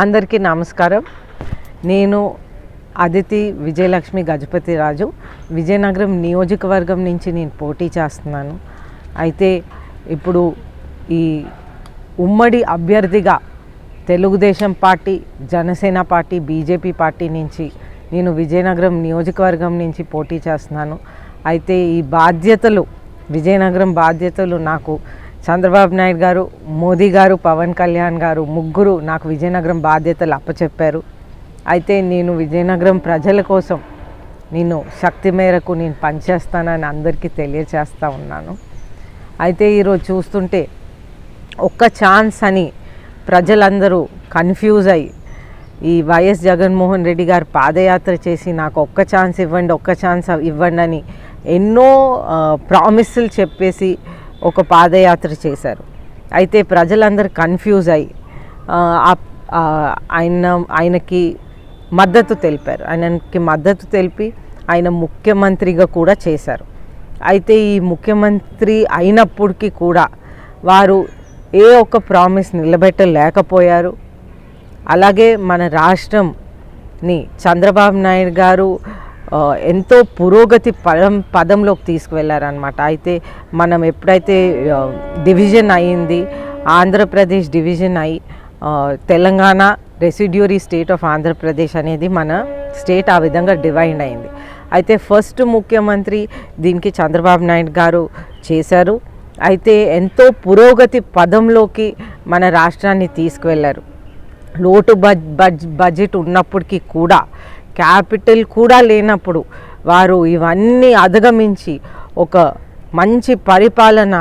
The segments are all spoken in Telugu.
అందరికీ నమస్కారం. నేను అదితి విజయలక్ష్మి గజపతి రాజు. విజయనగరం నియోజకవర్గం నుంచి నేను పోటీ చేస్తున్నాను. అయితే ఇప్పుడు ఈ ఉమ్మడి అభ్యర్థిగా Telugu Desam party Janasena party BJP party నుంచి నేను విజయనగరం నియోజకవర్గం నుంచి పోటీ చేస్తున్నాను. అయితే ఈ బాధ్యతలు విజయనగరం బాధ్యతలు నాకు చంద్రబాబు నాయుడు గారు మోదీ గారు పవన్ కళ్యాణ్ గారు ముగ్గురు నాకు విజయనగరం బాధ్యతలు అప్పచెప్పారు. అయితే నేను విజయనగరం ప్రజల కోసం నేను శక్తి మేరకు నేను పనిచేస్తానని అందరికీ తెలియచేస్తూ ఉన్నాను. అయితే ఈరోజు చూస్తుంటే ఒక్క ఛాన్స్ అని ప్రజలందరూ కన్ఫ్యూజ్ అయ్యి ఈ వైఎస్ జగన్మోహన్ రెడ్డి గారు పాదయాత్ర చేసి నాకు ఒక్క ఛాన్స్ ఇవ్వండి ఒక్క ఛాన్స్ ఇవ్వండి అని ఎన్నో ప్రామిస్లు చెప్పేసి ఒక పాదయాత్ర చేశారు. అయితే ప్రజలందరూ కన్ఫ్యూజ్ అయ్యి ఆయన ఆయనకి మద్దతు తెలిపారు. ఆయనకి మద్దతు తెలిపి ఆయన ముఖ్యమంత్రిగా కూడా చేశారు. అయితే ఈ ముఖ్యమంత్రి అయినప్పటికీ కూడా వారు ఏ ఒక్క ప్రామిస్ నిలబెట్టలేకపోయారు. అలాగే మన రాష్ట్రంని చంద్రబాబు నాయుడు గారు ఎంతో పురోగతి పదం పదంలోకి తీసుకువెళ్ళారనమాట అయితే మనం ఎప్పుడైతే డివిజన్ అయింది ఆంధ్రప్రదేశ్ డివిజన్ అయి Telangana residuary state of Andhra Pradesh అనేది మన స్టేట్ ఆ విధంగా డివైడ్ అయింది. అయితే ఫస్ట్ ముఖ్యమంత్రి దీనికి చంద్రబాబు నాయుడు గారు చేశారు. అయితే ఎంతో పురోగతి పదంలోకి మన రాష్ట్రాన్ని తీసుకువెళ్ళారు లోటు బడ్ బడ్జ్ బడ్జెట్ ఉన్నప్పటికీ కూడా క్యాపిటల్ కూడా లేనప్పుడు వారు ఇవన్నీ అధిగమించి ఒక మంచి పరిపాలన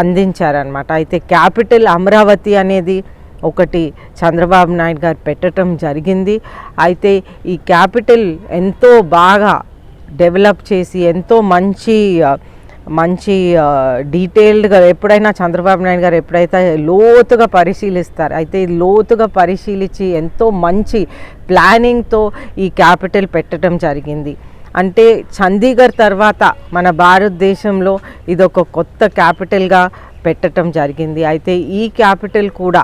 అందించారనమాట అయితే క్యాపిటల్ అమరావతి అనేది ఒకటి చంద్రబాబు నాయుడు గారు పెట్టడం జరిగింది. అయితే ఈ క్యాపిటల్ ఎంతో బాగా డెవలప్ చేసి ఎంతో మంచి మంచి డీటెయిల్డ్గా ఎప్పుడైనా చంద్రబాబు నాయుడు గారు ఎప్పుడైతే లోతుగా పరిశీలిస్తారు అయితే లోతుగా పరిశీలించి ఎంతో మంచి ప్లానింగ్తో ఈ క్యాపిటల్ పెట్టడం జరిగింది. అంటే చండీగఢ్ తర్వాత మన భారతదేశంలో ఇదొక కొత్త క్యాపిటల్గా పెట్టడం జరిగింది. అయితే ఈ క్యాపిటల్ కూడా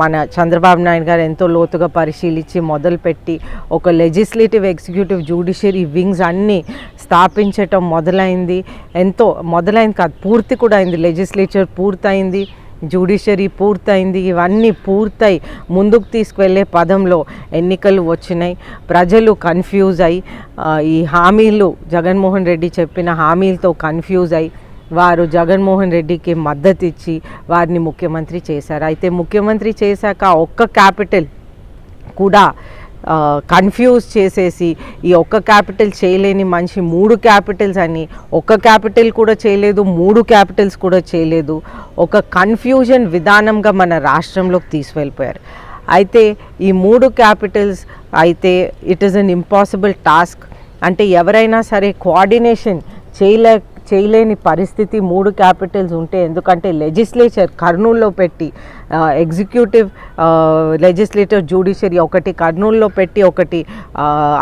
మన చంద్రబాబు నాయుడు గారు ఎంతో లోతుగా పరిశీలించి మొదలుపెట్టి ఒక లెజిస్లేటివ్ ఎగ్జిక్యూటివ్ జ్యుడిషియరీ వింగ్స్ అన్నీ స్థాపించటం మొదలైంది. ఎంతో మొదలైంది కాదు పూర్తి కూడా అయింది. లెజిస్లేచర్ పూర్తయింది జ్యుడిషియరీ పూర్తయింది. ఇవన్నీ పూర్తయి ముందుకు తీసుకువెళ్ళే పదంలో ఎన్నికలు వచ్చినాయి. ప్రజలు కన్ఫ్యూజ్ అయి ఈ హామీలు జగన్మోహన్ రెడ్డి చెప్పిన హామీలతో కన్ఫ్యూజ్ అయి వారు జగన్మోహన్ రెడ్డికి మద్దతు ఇచ్చి వారిని ముఖ్యమంత్రి చేశారు. అయితే ముఖ్యమంత్రి చేశాక ఒక్క క్యాపిటల్ కూడా కన్ఫ్యూజ్ చేసేసి ఈ ఒక్క క్యాపిటల్ చేయలేని మనిషి మూడు క్యాపిటల్స్ అని ఒక్క క్యాపిటల్ కూడా చేయలేదు మూడు క్యాపిటల్స్ కూడా చేయలేదు ఒక కన్ఫ్యూజన్ విధానంగా మన రాష్ట్రంలోకి తీసుకెళ్ళిపోయారు. అయితే ఈ మూడు క్యాపిటల్స్ అయితే it is an impossible task. అంటే ఎవరైనా సరే కోఆర్డినేషన్ చేయలే చేయలేని పరిస్థితి మూడు క్యాపిటల్స్ ఉంటే ఎందుకంటే లెజిస్లేచర్ కర్నూల్లో పెట్టి ఎగ్జిక్యూటివ్ లెజిస్లేటివ్ జ్యుడిషియరీ ఒకటి కర్నూల్లో పెట్టి ఒకటి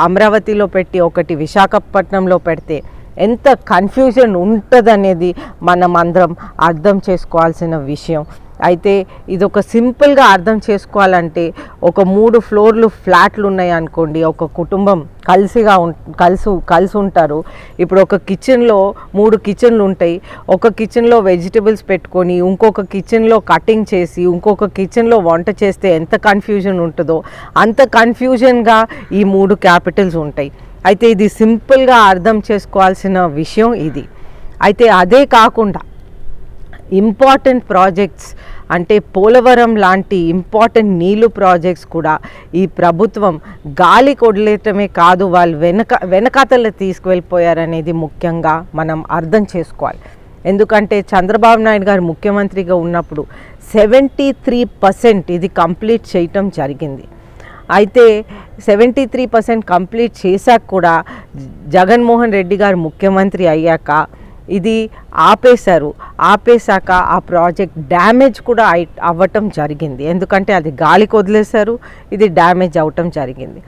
అమరావతిలో పెట్టి ఒకటి విశాఖపట్నంలో పెడితే ఎంత కన్ఫ్యూజన్ ఉంటుందనేది మనం అందరం అర్థం చేసుకోవాల్సిన విషయం. అయితే ఇది ఒక సింపుల్గా అర్థం చేసుకోవాలంటే ఒక మూడు ఫ్లోర్లు ఫ్లాట్లు ఉన్నాయి అనుకోండి ఒక కుటుంబం కలిసిగా ఉం కలిసి కలిసి ఉంటారు. ఇప్పుడు ఒక కిచెన్లో మూడు కిచెన్లు ఉంటాయి. ఒక కిచెన్లో వెజిటబుల్స్ పెట్టుకొని ఇంకొక కిచెన్లో కటింగ్ చేసి ఇంకొక కిచెన్లో వంట చేస్తే ఎంత కన్ఫ్యూజన్ ఉంటుందో అంత కన్ఫ్యూజన్గా ఈ మూడు క్యాపిటల్స్ ఉంటాయి. అయితే ఇది సింపుల్గా అర్థం చేసుకోవాల్సిన విషయం ఇది. అయితే అదే కాకుండా ఇంపార్టెంట్ ప్రాజెక్ట్స్ అంటే పోలవరం లాంటి ఇంపార్టెంట్ నీళ్ళు ప్రాజెక్ట్స్ కూడా ఈ ప్రభుత్వం గాలి కొడలేటమే కాదు వాళ్ళు వెనక వెనకాతల తీసుకువెళ్ళిపోయారనేది ముఖ్యంగా మనం అర్థం చేసుకోవాలి. ఎందుకంటే చంద్రబాబు నాయుడు గారు ముఖ్యమంత్రిగా ఉన్నప్పుడు సెవెంటీ త్రీ పర్సెంట్ ఇది కంప్లీట్ చేయటం జరిగింది. అయితే సెవెంటీ త్రీ పర్సెంట్ కంప్లీట్ చేశాక కూడా జగన్మోహన్ రెడ్డి గారు ముఖ్యమంత్రి అయ్యాక ఇది ఆపేశారు. ఆపేశాక ఆ ప్రాజెక్ట్ డ్యామేజ్ కూడా అవ్వటం జరిగింది. ఎందుకంటే అది గాలికి వదిలేశారు ఇది డ్యామేజ్ అవటం జరిగింది.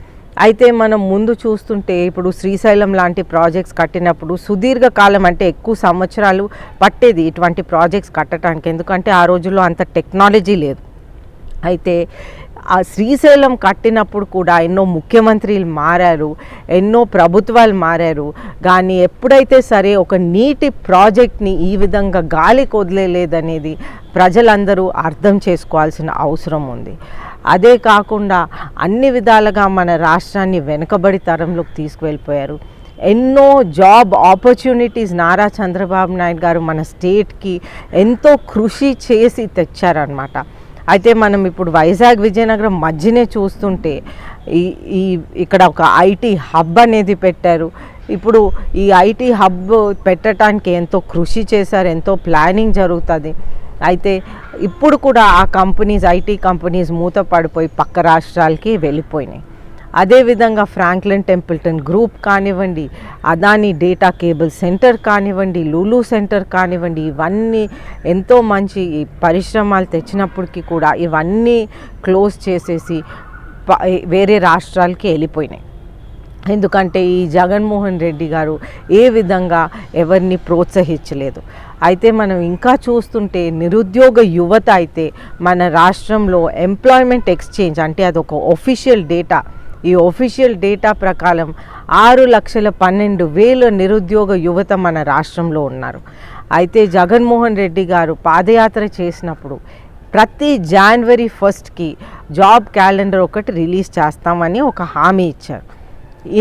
అయితే మనం ముందు చూస్తుంటే ఇప్పుడు శ్రీశైలం లాంటి ప్రాజెక్ట్స్ కట్టినప్పుడు సుదీర్ఘకాలం అంటే ఎక్కువ సంవత్సరాలు పట్టేది ఇటువంటి ప్రాజెక్ట్స్ కట్టడానికి ఎందుకంటే ఆ రోజుల్లో అంత టెక్నాలజీ లేదు. అయితే ఆ శ్రీశైలం కట్టినప్పుడు కూడా ఎన్నో ముఖ్యమంత్రులు మారారు ఎన్నో ప్రభుత్వాలు మారారు. కానీ ఎప్పుడైతే సరే ఒక నీటి ప్రాజెక్ట్ని ఈ విధంగా గాలికి వదిలేలేదనేది ప్రజలందరూ అర్థం చేసుకోవాల్సిన అవసరం ఉంది. అదే కాకుండా అన్ని విధాలుగా మన రాష్ట్రాన్ని వెనుకబడి తరంలోకి తీసుకువెళ్ళిపోయారు. ఎన్నో జాబ్ ఆపర్చునిటీస్ నారా చంద్రబాబు నాయుడు గారు మన స్టేట్కి ఎంతో కృషి చేసి తెచ్చారనమాట అయితే మనం ఇప్పుడు వైజాగ్ విజయనగరం మధ్యనే చూస్తుంటే ఈ ఈ ఇక్కడ ఒక ఐటీ హబ్ అనేది పెట్టారు. ఇప్పుడు ఈ ఐటీ హబ్ పెట్టడానికి ఎంతో కృషి చేశారు ఎంతో ప్లానింగ్ జరుగుతుంది. అయితే ఇప్పుడు కూడా ఆ కంపెనీస్ ఐటీ కంపెనీస్ మూత పడిపోయి పక్క రాష్ట్రాలకి వెళ్ళిపోయినాయి. అదేవిధంగా ఫ్రాంక్లిన్ టెంపుల్టన్ గ్రూప్ కానివ్వండి అదాని డేటా కేబుల్ సెంటర్ కానివ్వండి లూలు సెంటర్ కానివ్వండి ఇవన్నీ ఎంతో మంచి పరిశ్రమలు తెచ్చినప్పటికీ కూడా ఇవన్నీ క్లోజ్ చేసేసి ప- వేరే రాష్ట్రాలకి వెళ్ళిపోయినాయి. ఎందుకంటే ఈ జగన్మోహన్ రెడ్డి గారు ఏ విధంగా ఎవరిని ప్రోత్సహించలేదు. అయితే మనం ఇంకా చూస్తుంటే నిరుద్యోగ యువత అయితే మన రాష్ట్రంలో ఎంప్లాయ్మెంట్ ఎక్స్చేంజ్ అంటే అదొక ఒఫిషియల్ డేటా ఈ ఒఫీషియల్ డేటా ప్రకారం ఆరు లక్షల పన్నెండు వేల నిరుద్యోగ యువత మన రాష్ట్రంలో ఉన్నారు. అయితే జగన్మోహన్ రెడ్డి గారు పాదయాత్ర చేసినప్పుడు ప్రతి జనవరి ఫస్ట్కి జాబ్ క్యాలెండర్ ఒకటి రిలీజ్ చేస్తామని ఒక హామీ ఇచ్చారు.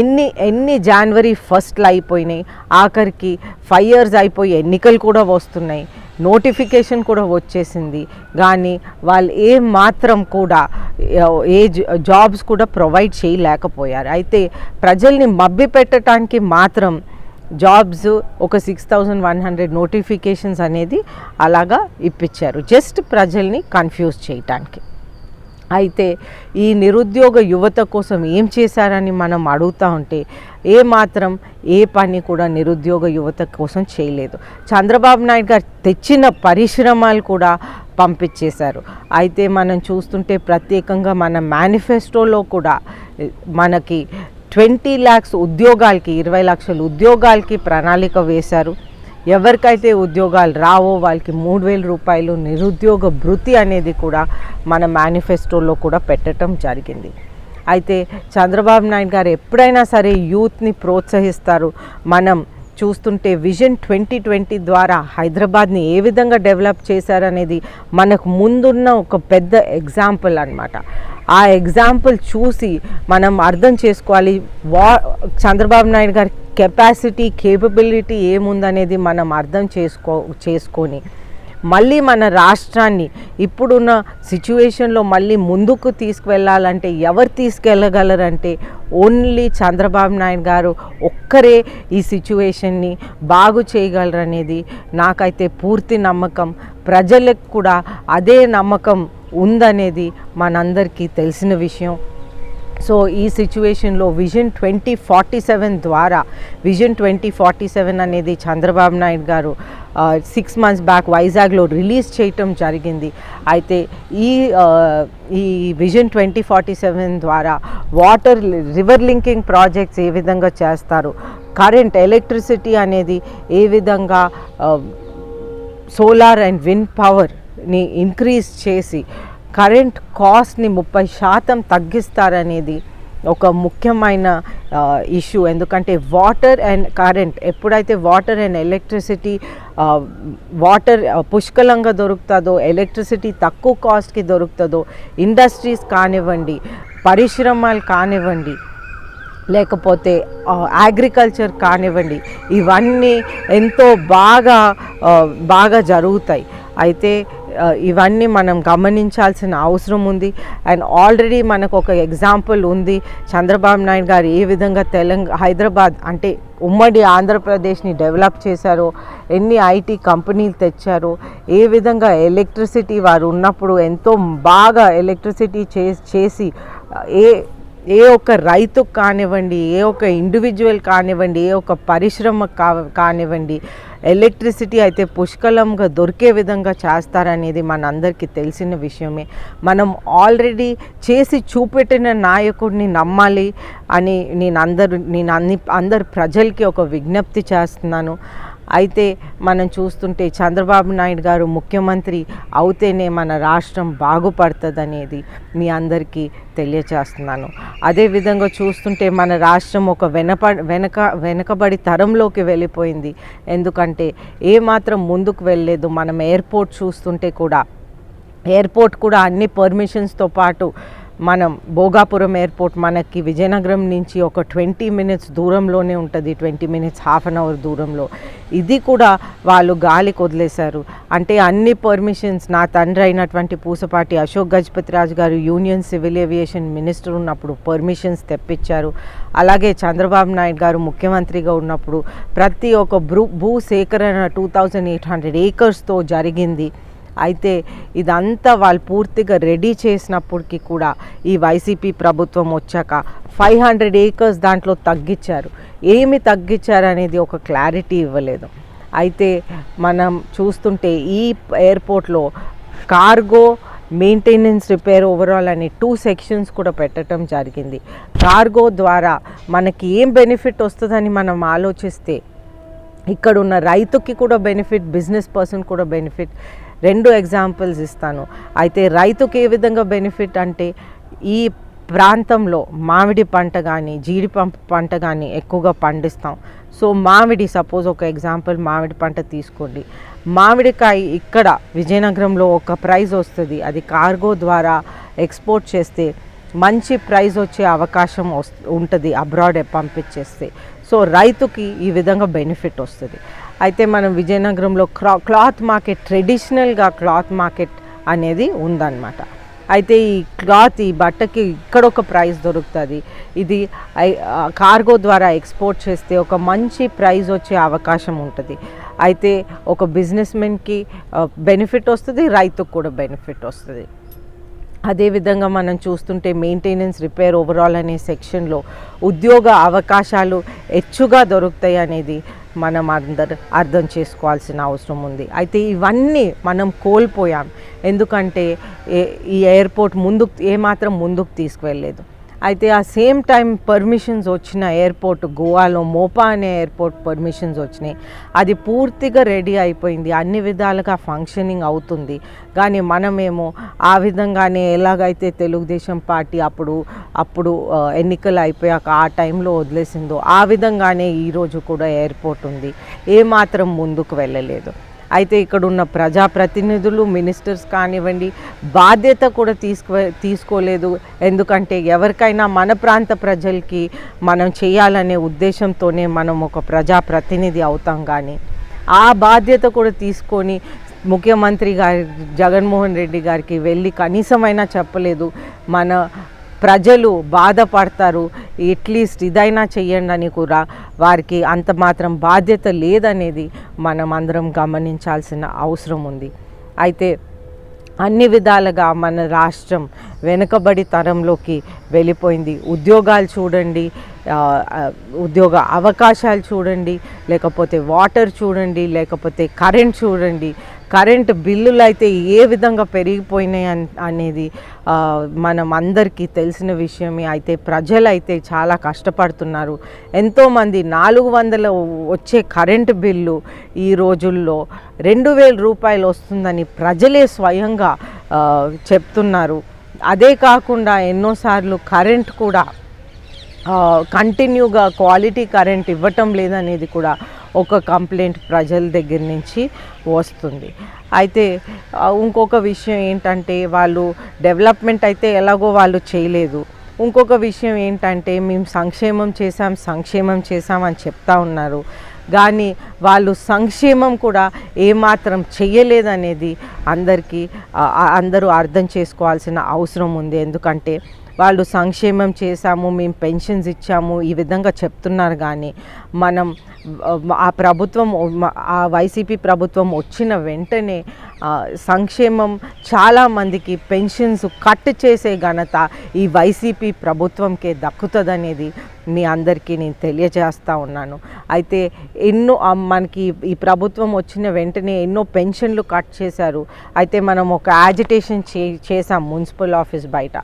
ఎన్ని ఎన్ని జనవరి ఫస్ట్లో అయిపోయినాయి ఆఖరికి ఫైవ్ ఇయర్స్ అయిపోయి ఎన్నికలు కూడా వస్తున్నాయి. నోటిఫికేషన్ కూడా వచ్చేసింది. కానీ వాళ్ళు ఏ మాత్రం కూడా ఏ జాబ్స్ కూడా ప్రొవైడ్ చేయలేకపోయారు. అయితే ప్రజల్ని మబ్బి పెట్టడానికి మాత్రం జాబ్స్ ఒక six thousand one hundred notifications అనేది అలాగా ఇప్పించారు జస్ట్ ప్రజల్ని కన్ఫ్యూజ్ చేయటానికి. అయితే ఈ నిరుద్యోగ యువత కోసం ఏం చేశారని మనం అడుగుతూ ఉంటే ఏ మాత్రం ఏ పని కూడా నిరుద్యోగ యువత కోసం చేయలేదు. చంద్రబాబు నాయుడు గారు తెచ్చిన పరిశ్రమలు కూడా పంపించేశారు. అయితే మనం చూస్తుంటే ప్రత్యేకంగా మన మేనిఫెస్టోలో కూడా మనకి ట్వంటీ ల్యాక్స్ ఉద్యోగాలకి ఇరవై లక్షల ఉద్యోగాలకి ప్రణాళిక వేశారు. ఎవరికైతే ఉద్యోగాలు రావో వాళ్ళకి మూడు వేల రూపాయలు నిరుద్యోగ భృతి అనేది కూడా మన మేనిఫెస్టోలో కూడా పెట్టడం జరిగింది. అయితే చంద్రబాబు నాయుడు గారు ఎప్పుడైనా సరే యూత్ని ప్రోత్సహిస్తారు. మనం చూస్తుంటే విజన్ ట్వంటీ ట్వంటీ ద్వారా హైదరాబాద్ని ఏ విధంగా డెవలప్ చేశారనేది మనకు ముందున్న ఒక పెద్ద ఎగ్జాంపుల్ అన్నమాట. ఆ ఎగ్జాంపుల్ చూసి మనం అర్థం చేసుకోవాలి. వా చంద్రబాబు నాయుడు గారి కెపాసిటీ కేపబిలిటీ ఏముందనేది మనం అర్థం చేసుకో చేసుకొని మళ్ళీ మన రాష్ట్రాన్ని ఇప్పుడున్న సిచ్యువేషన్లో మళ్ళీ ముందుకు తీసుకువెళ్ళాలంటే ఎవరు తీసుకెళ్ళగలరంటే ఓన్లీ చంద్రబాబు నాయుడు గారు ఒక్కరే ఈ సిచ్యువేషన్ని బాగు చేయగలరనేది నాకైతే పూర్తి నమ్మకం. ప్రజలకు కూడా అదే నమ్మకం ఉందనేది మనందరికీ తెలిసిన విషయం. సో ఈ సిచ్యువేషన్లో విజన్ ట్వంటీ ఫార్టీ సెవెన్ ద్వారా విజన్ ట్వంటీ ఫార్టీ సెవెన్ అనేది Chandrababu Naidu garu six months back వైజాగ్లో రిలీజ్ చేయటం జరిగింది. అయితే ఈ ఈ విజన్ ట్వంటీ ఫార్టీ సెవెన్ ద్వారా వాటర్ రివర్ లింకింగ్ ప్రాజెక్ట్స్ ఏ విధంగా చేస్తారు కరెంట్ ఎలక్ట్రిసిటీ అనేది ఏ విధంగా సోలార్ అండ్ విండ్ పవర్ని ఇంక్రీజ్ చేసి కరెంట్ కాస్ట్ని ముప్పై శాతం తగ్గిస్తారనేది ఒక ముఖ్యమైన ఇష్యూ. ఎందుకంటే వాటర్ అండ్ కరెంట్ ఎప్పుడైతే వాటర్ అండ్ ఎలక్ట్రిసిటీ వాటర్ పుష్కలంగా దొరుకుతుందో ఎలక్ట్రిసిటీ తక్కువ కాస్ట్కి దొరుకుతుందో ఇండస్ట్రీస్ కానివ్వండి పరిశ్రమలు కానివ్వండి లేకపోతే అగ్రికల్చర్ కానివ్వండి ఇవన్నీ ఎంతో బాగా బాగా జరుగుతాయి. అయితే ఇవన్నీ మనం గమనించాల్సిన అవసరం ఉంది. అండ్ ఆల్రెడీ మనకు ఒక ఎగ్జాంపుల్ ఉంది. చంద్రబాబు నాయుడు గారు ఏ విధంగా తెలంగాణ హైదరాబాద్ అంటే ఉమ్మడి ఆంధ్రప్రదేశ్ని డెవలప్ చేశారో ఎన్ని ఐటీ కంపెనీలు తెచ్చారో ఏ విధంగా ఎలక్ట్రిసిటీ వారు ఉన్నప్పుడు ఎంతో బాగా ఎలక్ట్రిసిటీ చే చేసి ఏ ఏ ఒక్క రైతుకు కానివ్వండి ఏ ఒక్క ఇండివిజువల్ కానివ్వండి ఏ ఒక్క పరిశ్రమ కా కానివ్వండి ఎలక్ట్రిసిటీ అయితే పుష్కలంగా దొరికే విధంగా చేస్తారనేది మనందరికీ తెలిసిన విషయమే. మనం ఆల్రెడీ చేసి చూపెట్టిన నాయకుడిని నమ్మాలి అని నేను అందరు నేను అన్ని అందరు ప్రజలకి ఒక విజ్ఞప్తి చేస్తున్నాను. అయితే మనం చూస్తుంటే చంద్రబాబు నాయుడు గారు ముఖ్యమంత్రి అవుతేనే మన రాష్ట్రం బాగుపడుతుందనేది మీ అందరికీ తెలియచేస్తున్నాను. అదేవిధంగా చూస్తుంటే మన రాష్ట్రం ఒక వెనప వెనక వెనకబడి తరంలోకి వెళ్ళిపోయింది. ఎందుకంటే ఏమాత్రం ముందుకు వెళ్ళలేదు. మనం ఎయిర్పోర్ట్ చూస్తుంటే కూడా ఎయిర్పోర్ట్ కూడా అన్ని పర్మిషన్స్తో పాటు మనం భోగాపురం ఎయిర్పోర్ట్ మనకి విజయనగరం నుంచి ఒక ట్వంటీ మినిట్స్ దూరంలోనే ఉంటుంది. Twenty minutes half an hour దూరంలో. ఇది కూడా వాళ్ళు గాలికి వదిలేశారు. అంటే అన్ని పర్మిషన్స్ నా తండ్రి అయినటువంటి Pusapati Ashok Gajapati Raju garu union civil aviation minister ఉన్నప్పుడు పర్మిషన్స్ తెప్పించారు. అలాగే చంద్రబాబు నాయుడు గారు ముఖ్యమంత్రిగా ఉన్నప్పుడు ప్రతి ఒక్క భూ భూ సేకరణ టూ థౌజండ్ ఎయిట్ హండ్రెడ్ ఏకర్స్తో జరిగింది. అయితే ఇదంతా వాళ్ళు పూర్తిగా రెడీ చేసినప్పటికీ కూడా ఈ వైసీపీ ప్రభుత్వం వచ్చాక ఫైవ్ హండ్రెడ్ ఏకర్స్ దాంట్లో తగ్గించారు. ఏమి తగ్గించారు అనేది ఒక క్లారిటీ ఇవ్వలేదు. అయితే మనం చూస్తుంటే ఈ ఎయిర్పోర్ట్లో కార్గో మెయింటెనెన్స్ రిపేర్ ఓవరాల్ అని టూ సెక్షన్స్ కూడా పెట్టడం జరిగింది. కార్గో ద్వారా మనకి ఏం బెనిఫిట్ వస్తుందని మనం ఆలోచిస్తే ఇక్కడ ఉన్న రైతుకి కూడా బెనిఫిట్ బిజినెస్ పర్సన్ కూడా బెనిఫిట్ రెండు ఎగ్జాంపుల్స్ ఇస్తాను. అయితే రైతుకి ఏ విధంగా బెనిఫిట్ అంటే ఈ ప్రాంతంలో మామిడి పంట కానీ జీడిపంప పంట కానీ ఎక్కువగా పండిస్తాం. సో మామిడి సపోజ్ ఒక ఎగ్జాంపుల్ మామిడి పంట తీసుకోండి. మామిడికాయ ఇక్కడ విజయనగరంలో ఒక ప్రైజ్ వస్తుంది. అది కార్గో ద్వారా ఎక్స్పోర్ట్ చేస్తే మంచి ప్రైజ్ వచ్చే అవకాశం వస్ ఉంటుంది అబ్రాడ్ పంపించేస్తే. సో రైతుకి ఈ విధంగా బెనిఫిట్ వస్తుంది. అయితే మనం విజయనగరంలో క్రా క్లాత్ మార్కెట్ ట్రెడిషనల్గా క్లాత్ మార్కెట్ అనేది ఉందన్నమాట. అయితే ఈ క్లాత్ ఈ బట్టకి ఇక్కడ ఒక ప్రైస్ దొరుకుతుంది. ఇది కార్గో ద్వారా ఎక్స్పోర్ట్ చేస్తే ఒక మంచి ప్రైస్ వచ్చే అవకాశం ఉంటుంది. అయితే ఒక బిజినెస్ మెన్కి బెనిఫిట్ వస్తుంది రైతుకు కూడా బెనిఫిట్ వస్తుంది. అదేవిధంగా మనం చూస్తుంటే మెయింటెనెన్స్ రిపేర్ ఓవరాల్ అనే సెక్షన్లో ఉద్యోగ అవకాశాలు హెచ్చుగా దొరుకుతాయి అనేది మనం అందరు అర్థం చేసుకోవాల్సిన అవసరం ఉంది. అయితే ఇవన్నీ మనం కోల్పోయాం. ఎందుకంటే ఏ- ఈ ఎయిర్పోర్ట్ ముందుకు ఏమాత్రం ముందుకు తీసుకువెళ్ళలేదు. అయితే ఆ సేమ్ టైం పర్మిషన్స్ వచ్చిన ఎయిర్పోర్ట్ గోవాలో మోపా అనే ఎయిర్పోర్ట్ పర్మిషన్స్ వచ్చినాయి. అది పూర్తిగా రెడీ అయిపోయింది. అన్ని విధాలుగా ఫంక్షనింగ్ అవుతుంది. కానీ మనమేమో ఆ విధంగానే ఎలాగైతే తెలుగుదేశం పార్టీ అప్పుడు అప్పుడు ఎన్నికలు అయిపోయాక ఆ టైంలో వదిలేసిందో ఆ విధంగానే ఈరోజు కూడా ఎయిర్పోర్ట్ ఉంది. ఏమాత్రం ముందుకు వెళ్ళలేదు. అయితే ఇక్కడ ఉన్న ప్రజాప్రతినిధులు మినిస్టర్స్ కానివ్వండి బాధ్యత కూడా తీసుకో తీసుకోలేదు. ఎందుకంటే ఎవరికైనా మన ప్రాంత ప్రజలకి మనం చేయాలనే ఉద్దేశంతోనే మనం ఒక ప్రజాప్రతినిధి అవుతాం కానీ ఆ బాధ్యత కూడా తీసుకొని ముఖ్యమంత్రి గారి జగన్మోహన్ రెడ్డి గారికి వెళ్ళి కనీసమైనా చెప్పలేదు. మన ప్రజలు బాధపడతారు. ఎట్లీస్ట్ ఇదైనా చెయ్యండి అని కూడా వారికి అంత మాత్రం బాధ్యత లేదనేది మనం అందరం గమనించాల్సిన అవసరం ఉంది. అయితే అన్ని విధాలుగా మన రాష్ట్రం వెనుకబడి తరంలోకి వెళ్ళిపోయింది. ఉద్యోగాలు చూడండి ఉద్యోగ అవకాశాలు చూడండి లేకపోతే వాటర్ చూడండి లేకపోతే కరెంట్ చూడండి కరెంట్ బిల్లులు అయితే ఏ విధంగా పెరిగిపోయినాయి అనేది మనం అందరికీ తెలిసిన విషయమే. అయితే ప్రజలు అయితే చాలా కష్టపడుతున్నారు. ఎంతోమంది నాలుగు వందల వచ్చే కరెంటు బిల్లు ఈ రోజుల్లో రెండు వేల రూపాయలు వస్తుందని ప్రజలే స్వయంగా చెప్తున్నారు. అదే కాకుండా ఎన్నోసార్లు కరెంట్ కూడా కంటిన్యూగా క్వాలిటీ కరెంట్ ఇవ్వటం లేదనేది కూడా ఒక కంప్లైంట్ ప్రజల దగ్గర నుంచి వస్తుంది. అయితే ఇంకొక విషయం ఏంటంటే వాళ్ళు డెవలప్మెంట్ అయితే ఎలాగో వాళ్ళు చేయలేదు. ఇంకొక విషయం ఏంటంటే మేము సంక్షేమం చేశాం సంక్షేమం చేసాం అని చెప్తా ఉన్నారు. కానీ వాళ్ళు సంక్షేమం కూడా ఏమాత్రం చెయ్యలేదనేది అందరికీ అందరూ అర్థం చేసుకోవాల్సిన అవసరం ఉంది. ఎందుకంటే వాళ్ళు సంక్షేమం చేశాము మేము పెన్షన్స్ ఇచ్చాము ఈ విధంగా చెప్తున్నారు కానీ మనం ఆ ప్రభుత్వం ఆ వైసీపీ ప్రభుత్వం వచ్చిన వెంటనే సంక్షేమం చాలామందికి పెన్షన్స్ కట్ చేసే ఘనత ఈ వైసీపీ ప్రభుత్వంకే దక్కుతుందనేది మీ అందరికీ నేను తెలియజేస్తూ ఉన్నాను. అయితే ఎన్నో మనకి ఈ ప్రభుత్వం వచ్చిన వెంటనే ఎన్నో పెన్షన్లు కట్ చేశారు. అయితే మనం ఒక యాజిటేషన్ చే చేసాం మున్సిపల్ ఆఫీస్ బయట.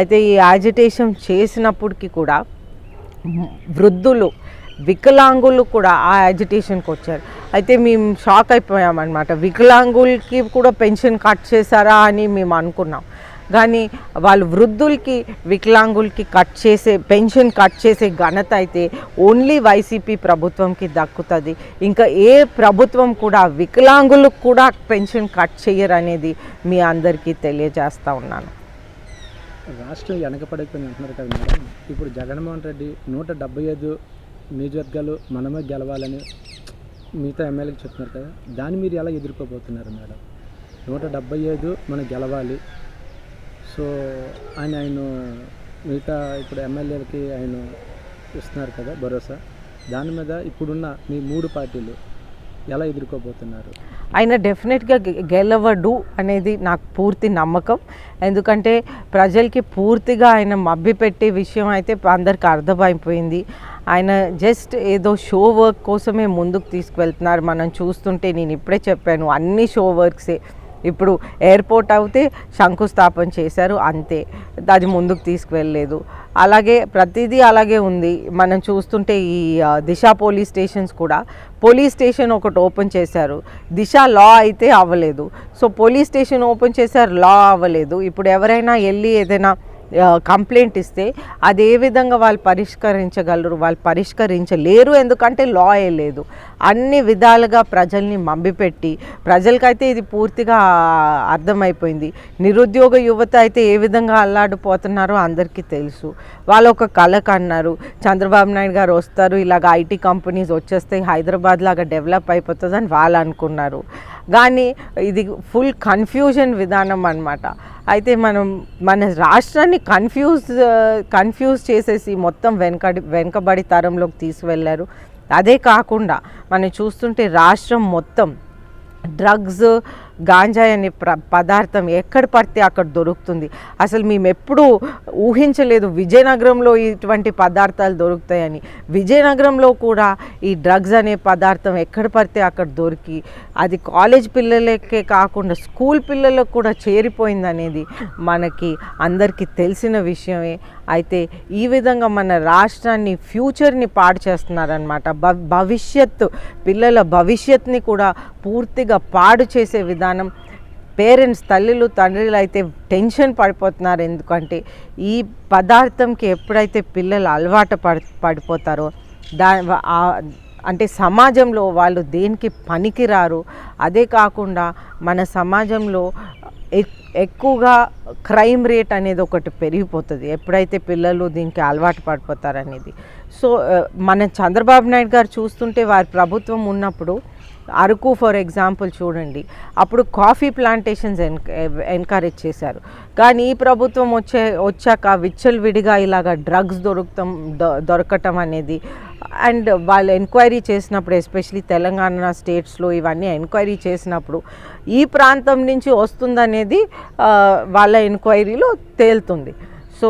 అయితే ఈ యాజిటేషన్ చేసినప్పటికీ కూడా వృద్ధులు వికలాంగులు కూడా ఆ యాజిటేషన్కి వచ్చారు. అయితే మేము షాక్ అయిపోయామన్నమాట వికలాంగులకి కూడా పెన్షన్ కట్ చేశారా అని మేము అనుకున్నాం. కానీ వాళ్ళు వృద్ధులకి వికలాంగులకి కట్ చేసే పెన్షన్ కట్ చేసే ఘనత అయితే ఓన్లీ వైసీపీ ప్రభుత్వంకి దక్కుతుంది. ఇంకా ఏ ప్రభుత్వం కూడా వికలాంగులకు కూడా పెన్షన్ కట్ చేయరు అనేది మీ అందరికీ తెలియజేస్తూ ఉన్నాను. రాష్ట్రం వెనకపడిపోయింది అంటున్నారు కదా మేడం. ఇప్పుడు జగన్మోహన్ రెడ్డి నూట డెబ్బై ఐదు నియోజకవర్గాలు మనమే గెలవాలని మిగతా ఎమ్మెల్యేకి చెప్తున్నారు కదా దాన్ని మీరు ఎలా ఎదుర్కోబోతున్నారు మేడం? నూట డెబ్బై ఐదు మనం గెలవాలి. సో ఆయన ఆయన మిగతా ఇప్పుడు ఎమ్మెల్యేలకి ఆయన ఇస్తున్నారు కదా భరోసా. దాని మీద ఇప్పుడున్న మీ మూడు పార్టీలు ఎలా ఎదుర్కోబోతున్నారు? ఆయన డెఫినెట్గా గె- గెలవడు అనేది నాకు పూర్తి నమ్మకం. ఎందుకంటే ప్రజలకి పూర్తిగా ఆయన మభ్యపెట్టే విషయం అయితే అందరికీ అర్థమైపోయింది. ఆయన జస్ట్ ఏదో షో వర్క్ కోసమే ముందుకు తీసుకువెళ్తున్నారు. మనం చూస్తుంటే నేను ఇప్పుడే చెప్పాను అన్ని షో వర్క్సే. ఇప్పుడు ఎయిర్పోర్ట్ అయితే శంకుస్థాపన చేశారు అంతే. అది ముందుకు తీసుకువెళ్ళలేదు. అలాగే ప్రతిదీ అలాగే ఉంది. మనం చూస్తుంటే ఈ దిశ పోలీస్ స్టేషన్స్ కూడా. పోలీస్ స్టేషన్ ఒకటి ఓపెన్ చేశారు. దిశ లా అయితే అవ్వలేదు. సో పోలీస్ స్టేషన్ ఓపెన్ చేశారు లా అవ్వలేదు. ఇప్పుడు ఎవరైనా వెళ్ళి ఏదైనా కంప్లైంట్ ఇస్తే అది ఏ విధంగా వాళ్ళు పరిష్కరించగలరు వాళ్ళు పరిష్కరించలేరు ఎందుకంటే లా లేదు. అన్ని విధాలుగా ప్రజల్ని మంబిపెట్టి ప్రజలకైతే ఇది పూర్తిగా అర్థమైపోయింది. నిరుద్యోగ యువత అయితే ఏ విధంగా అల్లాడిపోతున్నారో అందరికీ తెలుసు. వాళ్ళు ఒక కళకు అన్నారు చంద్రబాబు నాయుడు గారు వస్తారు ఇలాగ ఐటీ కంపెనీస్ వచ్చేస్తే హైదరాబాద్ లాగా డెవలప్ అయిపోతుంది అని వాళ్ళు అనుకున్నారు. కానీ ఇది ఫుల్ కన్ఫ్యూజన్ విధానం అన్నమాట. అయితే మనం మన రాష్ట్రాన్ని కన్ఫ్యూజ్ కన్ఫ్యూజ్ చేసేసి మొత్తం వెనకడి వెనకబడి తరంలోకి తీసుకువెళ్ళారు అదే కాకుండా మనం చూస్తుంటే రాష్ట్రం మొత్తం డ్రగ్స్ గాంజాయి అనే ప్ర పదార్థం ఎక్కడ పడితే అక్కడ దొరుకుతుంది. అసలు మేము ఎప్పుడూ ఊహించలేదు విజయనగరంలో ఇటువంటి పదార్థాలు దొరుకుతాయని. విజయనగరంలో కూడా ఈ డ్రగ్స్ అనే పదార్థం ఎక్కడ పడితే అక్కడ దొరికి అది కాలేజ్ పిల్లలకే కాకుండా స్కూల్ పిల్లలకు కూడా చేరిపోయింది అనేది మనకి అందరికీ తెలిసిన విషయమే. అయితే ఈ విధంగా మన రాష్ట్రాన్ని ఫ్యూచర్ని పాడు చేస్తున్నారనమాట భ భవిష్యత్తు పిల్లల భవిష్యత్తుని కూడా పూర్తిగా పాడు చేసే విధానం పేరెంట్స్ తల్లులు తండ్రులు అయితే టెన్షన్ పడిపోతున్నారు. ఎందుకంటే ఈ పదార్థంకి ఎప్పుడైతే పిల్లలు అలవాటు పడి పడిపోతారో దా అంటే సమాజంలో వాళ్ళు దేనికి పనికిరారు? అదే కాకుండా మన సమాజంలో ఎక్కువగా క్రైమ్ రేట్ అనేది ఒకటి పెరిగిపోతుంది. ఎప్పుడైతే పిల్లలు దీనికి అలవాటు పడిపోతారనేది. సో మన చంద్రబాబు నాయుడు గారు చూస్తుంటే వారి ప్రభుత్వం ఉన్నప్పుడు అరకు ఫర్ ఎగ్జాంపుల్ చూడండి అప్పుడు కాఫీ ప్లాంటేషన్స్ ఎన్ ఎన్కరేజ్ చేశారు. కానీ ఈ ప్రభుత్వం వచ్చే వచ్చాక విచ్చలవిడిగా ఇలాగ డ్రగ్స్ దొరుకుతాం దొరకటం అనేది అండ్ వాళ్ళు ఎంక్వైరీ చేసినప్పుడు ఎస్పెషలీ తెలంగాణ స్టేట్స్లో ఇవన్నీ ఎంక్వైరీ చేసినప్పుడు ఈ ప్రాంతం నుంచి వస్తుందనేది వాళ్ళ ఎంక్వైరీలో తేలుతుంది. సో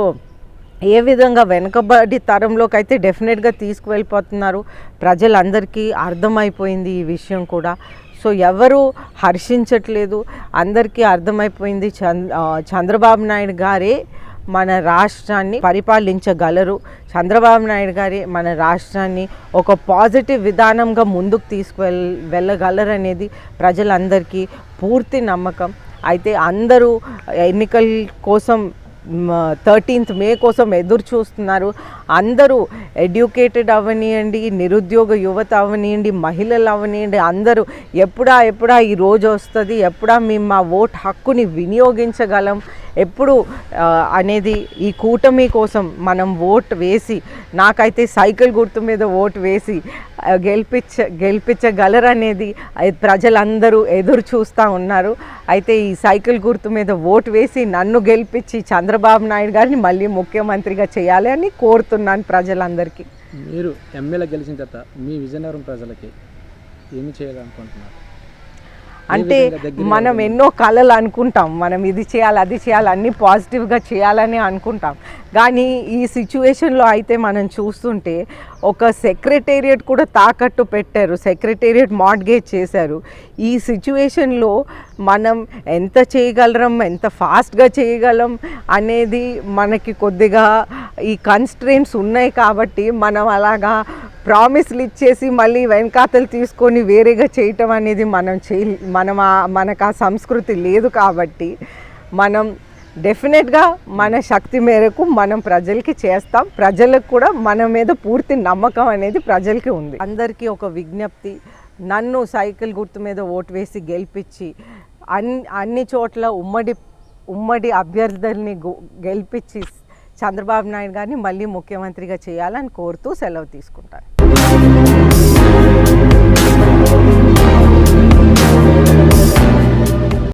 ఏ విధంగా వెనుకబడి తరంలోకి అయితే డెఫినెట్గా తీసుకువెళ్ళిపోతున్నారు. ప్రజలందరికీ అర్థమైపోయింది ఈ విషయం కూడా. సో ఎవరు హర్షించట్లేదు. అందరికీ అర్థమైపోయింది చంద్ చంద్రబాబు నాయుడు గారే మన రాష్ట్రాన్ని పరిపాలించగలరు. చంద్రబాబు నాయుడు గారే మన రాష్ట్రాన్ని ఒక పాజిటివ్ విధానంగా ముందుకు తీసుకువెళ్ వెళ్ళగలరనేది ప్రజలందరికీ పూర్తి నమ్మకం. అయితే అందరూ ఎన్నికల కోసం థర్టీన్త్ మే కోసం ఎదురు చూస్తున్నారు. అందరూ ఎడ్యుకేటెడ్ అవనియండి నిరుద్యోగ యువత అవనియండి మహిళలు అవనియండి అందరూ ఎప్పుడా ఎప్పుడా ఈ రోజు వస్తుంది ఎప్పుడా మేము మా ఓట్ హక్కుని వినియోగించగలం ఎప్పుడు అనేది ఈ కూటమి కోసం మనం ఓట్ వేసి నాకైతే సైకిల్ గుర్తు మీద ఓటు వేసి గెలిపించ గెలిపించగలరనేది ప్రజలందరూ ఎదురు చూస్తూ ఉన్నారు. అయితే ఈ సైకిల్ గుర్తు మీద ఓటు వేసి నన్ను గెలిపించి చంద్రబాబు నాయుడు గారిని మళ్ళీ ముఖ్యమంత్రిగా చేయాలి అని కోరుతున్నాను ప్రజలందరికీ. మీరు ఎమ్మెల్యే గెలిచిన తర్వాత మీ విజయనగరం ప్రజలకి ఏమి చేయాలనుకుంటున్నారు? అంటే మనం? ఎన్నో కళలు అనుకుంటాం. మనం ఇది చేయాలి అది చేయాలి అన్నీ పాజిటివ్గా చేయాలని అనుకుంటాం. కానీ ఈ సిచ్యువేషన్లో అయితే మనం చూస్తుంటే ఒక సెక్రటేరియట్ కూడా తాకట్టు పెట్టారు. సెక్రటేరియట్ మార్ట్గేజ్ చేశారు. ఈ సిచ్యువేషన్లో మనం ఎంత చేయగలరం ఎంత ఫాస్ట్గా చేయగలం అనేది మనకి కొద్దిగా ఈ కన్స్ట్రెంట్స్ ఉన్నాయి కాబట్టి మనం అలాగా ప్రామిస్లు ఇచ్చేసి మళ్ళీ వెనకాతలు తీసుకొని వేరేగా చేయటం అనేది మనం చేయ మనం మనకు ఆ సంస్కృతి లేదు కాబట్టి మనం డెఫినెట్గా మన శక్తి మేరకు మనం ప్రజలకి చేస్తాం. ప్రజలకు కూడా మన మీద పూర్తి నమ్మకం అనేది ప్రజలకి ఉంది. అందరికీ ఒక విజ్ఞప్తి నన్ను సైకిల్ గుర్తు మీద ఓటు వేసి గెలిపించి అన్ని అన్ని చోట్ల ఉమ్మడి ఉమ్మడి అభ్యర్థుల్ని గెలిపించి చంద్రబాబు నాయుడు గారిని మళ్ళీ ముఖ్యమంత్రిగా చేయాలని కోరుతూ సెలవు తీసుకుంటాను. Thank you.